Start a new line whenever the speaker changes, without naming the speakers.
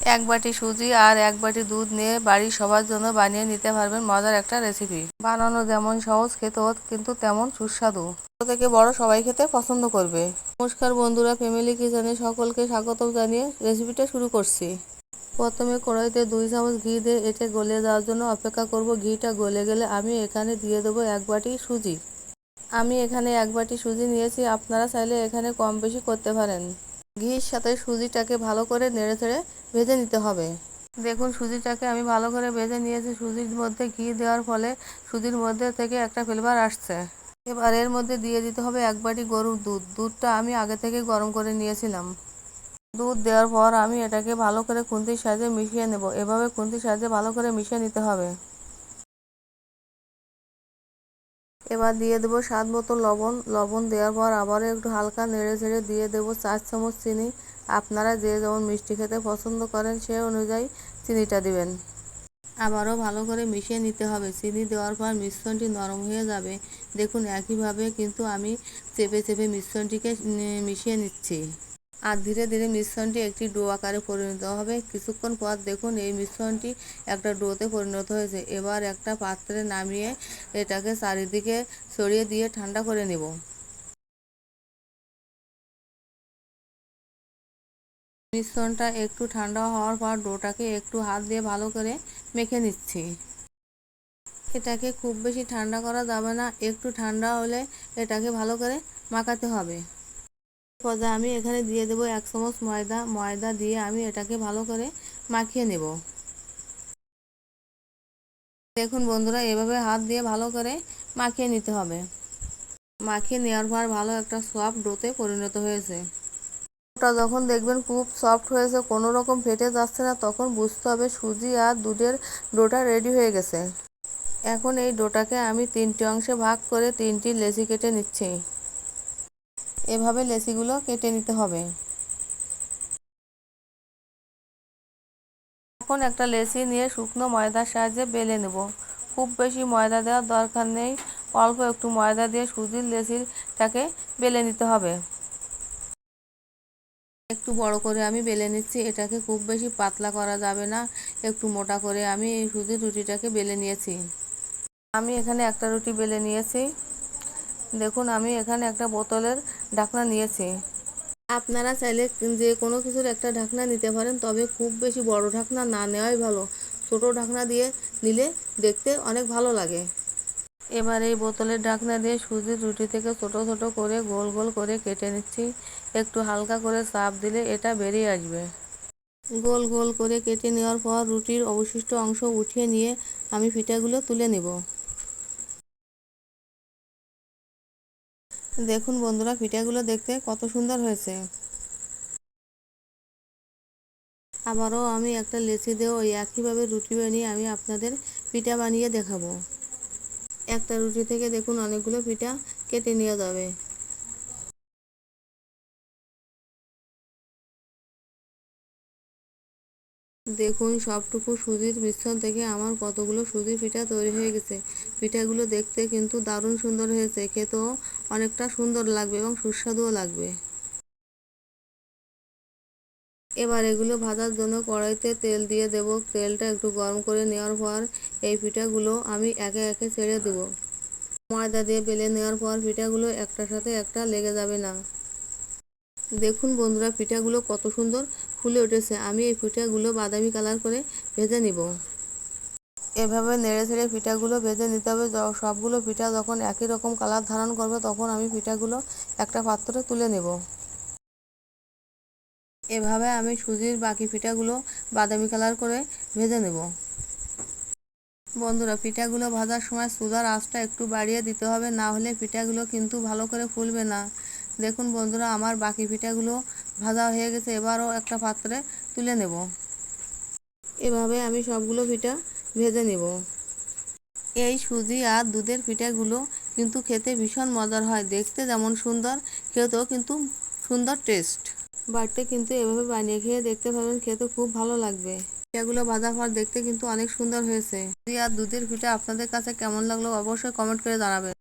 এক বাটি সুজি আর এক বাটি দুধ নিয়ে বাড়ির সবার জন্য বানিয়ে নিতে পারবেন মজার একটা রেসিপি বানানো যেমন সহজ খেতেও কিন্তু তেমন সুস্বাদু। ছোট থেকে বড় সবাই খেতে পছন্দ করবে। নমস্কার বন্ধুরা ফ্যামিলি কিচেনে সকলকে স্বাগত জানিয়ে রেসিপিটা শুরু করছি। প্রথমে কড়াইতে দুই চামচ ঘি দিয়ে এতে গলে যাওয়ার জন্য অপেক্ষা করব। ঘিটা গলে গেলে আমি এখানে দিয়ে দেবো এক বাটি সুজি। আমি এখানে এক বাটি সুজি নিয়েছি, আপনারা চাইলে এখানে কম বেশি করতে পারেন। ঘির সাথে সুজিটাকে ভালো করে নেড়ে চেড়ে ভেজে নিতে হবে। দেখুন, সুজিটাকে আমি ভালো করে ভেজে নিয়েছি। সুজির মধ্যে ঘি দেওয়ার ফলে সুজির মধ্যে থেকে একটা ফ্লেভার আসছে। এবার এর মধ্যে দিয়ে দিতে হবে এক বাটি গরুর দুধ। দুধটা আমি আগে থেকে গরম করে নিয়েছিলাম। দুধ দেওয়ার পর আমি এটাকে ভালো করে খুন্তির সাহায্যে মিশিয়ে নেব। এভাবে খুন্তির সাহায্যে ভালো করে মিশিয়ে নিতে হবে। এবার দিয়ে দেবো স্বাদ মতো লবণ। লবণ দেওয়ার পর আবারও একটু হালকা নেড়ে ছেড়ে দিয়ে দেবো চার চামচ চিনি। আপনারা যে যেমন মিষ্টি খেতে পছন্দ করেন সে অনুযায়ী চিনিটা দিবেন। আবারও ভালো করে মিশিয়ে নিতে হবে। চিনি দেওয়ার পর মিশ্রণটি নরম হয়ে যাবে। দেখুন একইভাবে কিন্তু আমি চেপে চেপে মিশ্রণটিকে মিশিয়ে নিচ্ছি। আর ধীরে ধীরে মিশ্রণটি একটি ডো আকারে পরিণত হবে। কিছুক্ষণ পর দেখুন, এই মিশ্রণটি একটা ডোতে পরিণত হয়েছে। এবার একটা পাত্রে নামিয়ে এটাকে চারিদিকে ছড়িয়ে দিয়ে ঠান্ডা করে নেব। মিশ্রণটা একটু ঠান্ডা হওয়ার পর ডোটাকে একটু হাত দিয়ে ভালো করে মেখে নিচ্ছি। এটাকে খুব বেশি ঠান্ডা করা যাবে না। একটু ঠান্ডা হলে এটাকে ভালো করে মাখাতে হবে। পর্যায়ে আমি এখানে দিয়ে দেবো এক চামচ ময়দা ময়দা দিয়ে আমি এটাকে ভালো করে মাখিয়ে নেব। দেখুন বন্ধুরা, এভাবে হাত দিয়ে ভালো করে মাখিয়ে নিতে হবে। মাখিয়ে নেওয়ার পর ভালো একটা সফট ডোতে পরিণত হয়েছে। ওটা যখন দেখবেন খুব সফট হয়েছে, কোনো রকম ফেটে যাচ্ছে না, তখন বুঝতে হবে সুজি আর দুধের ডোটা রেডি হয়ে গেছে। এখন এই ডোটাকে আমি তিনটি অংশে ভাগ করে তিনটি লেচি কেটে নিচ্ছি। এভাবে লেসিগুলো কেটে নিতে হবে। এখন একটা লেসি নিয়ে শুকনো ময়দার সাহায্যে বেলে নেব। খুব বেশি ময়দা দেওয়ার দরকার নেই, অল্প একটু ময়দা দিয়ে সুজির লেচিটাকে বেলে নিতে হবে। একটু বড় করে আমি বেলে নিচ্ছি, এটাকে খুব বেশি পাতলা করা যাবে না, একটু মোটা করে আমি এই সুজির রুটিটাকে বেলে নিয়েছি। আমি এখানে একটা রুটি বেলে নিয়েছি। দেখুন, আমি এখানে একটা বোতলের ঢাকনা নিয়েছি। আপনারা চাইলে যে কোনো কিছুর একটা ঢাকনা নিতে পারেন, তবে খুব বেশি বড় ঢাকনা না নেওয়াই ভালো। ছোট ঢাকনা দিয়ে নিলে দেখতে অনেক ভালো লাগে। এবার এই বোতলের ঢাকনা দিয়ে সুজির রুটি থেকে ছোট ছোট করে গোল গোল করে কেটে নিচ্ছি। একটু হালকা করে চাপ দিলে এটা বেরিয়ে আসবে। গোল গোল করে কেটে নেওয়ার পর রুটির অবশিষ্ট অংশ উঠিয়ে নিয়ে আমি পিঠাগুলো তুলে নেব। দেখুন বন্ধুরা, পিঠাগুলো দেখতে কত সুন্দর হয়েছে। আবারও আমি একটা লেচি দিয়ে ওই একইভাবে রুটি বানিয়ে আমি আপনাদের পিঠা বানিয়ে দেখাবো। একটা রুটি থেকে দেখুন অনেকগুলো পিঠা কেটে নিয়ে যাবে। দেখুন সবটুকু সুজির মিশ্রণ থেকে আমার কতগুলো সুজির পিঠা তৈরি হয়ে গেছে। পিঠাগুলো দেখতে কিন্তু দারুণ সুন্দর হয়েছে, খেতেও অনেকটা সুন্দর লাগবে এবং সুস্বাদুও লাগবে। এবার এগুলো ভাজার জন্য কড়াইতে তেল দিয়ে দেব। তেলটা একটু গরম করে নেওয়ার পর এই পিঠাগুলো আমি একে একে ছেড়ে দেব। ময়দা দিয়ে বেলে নেওয়ার পর পিঠাগুলো একটার সাথে একটা লেগে যাবে না। দেখুন বন্ধুরা, পিঠাগুলো কত সুন্দর ফুলে উঠেছে। আমি এই পিঠাগুলো বাদামি কালার করে ভেজে নিব। এভাবে নেড়ে ছেড়ে পিঠাগুলো ভেজে নিতে হবে। সবগুলো পিঠা যখন একই রকম কালার ধারণ করবে, তখন আমি পিঠাগুলো একটা পাত্রে তুলে নেব। এভাবে আমি সুজির বাকি পিঠাগুলো বাদামি কালার করে ভেজে নেব। বন্ধুরা পিঠাগুলো ভাজার সময় সুদার আঁচটা একটু বাড়িয়ে দিতে হবে, না হলে পিঠাগুলো কিন্তু ভালো করে ফুলবে না। দেখুন বন্ধুরা, আমার বাকি পিঠাগুলো ভাজা হয়ে গেছে, এবারও একটা পাত্রে তুলে নেব। এভাবে আমি সবগুলো পিঠা ভেজে নেব। এই সুজি আর দুধের পিঠাগুলো কিন্তু খেতে ভীষণ মজার হয়। দেখতে যেমন সুন্দর খেতেও কিন্তু সুন্দর টেস্ট বাড়িতে কিন্তু এভাবে বানিয়ে খেয়ে দেখতে পাবেন খেতে খুব ভালো লাগবে। পিঠাগুলো ভাজা পর দেখতে কিন্তু অনেক সুন্দর হয়েছে। সুজি আর দুধের পিঠা আপনাদের কাছে কেমন লাগল অবশ্যই কমেন্ট করে জানাবেন।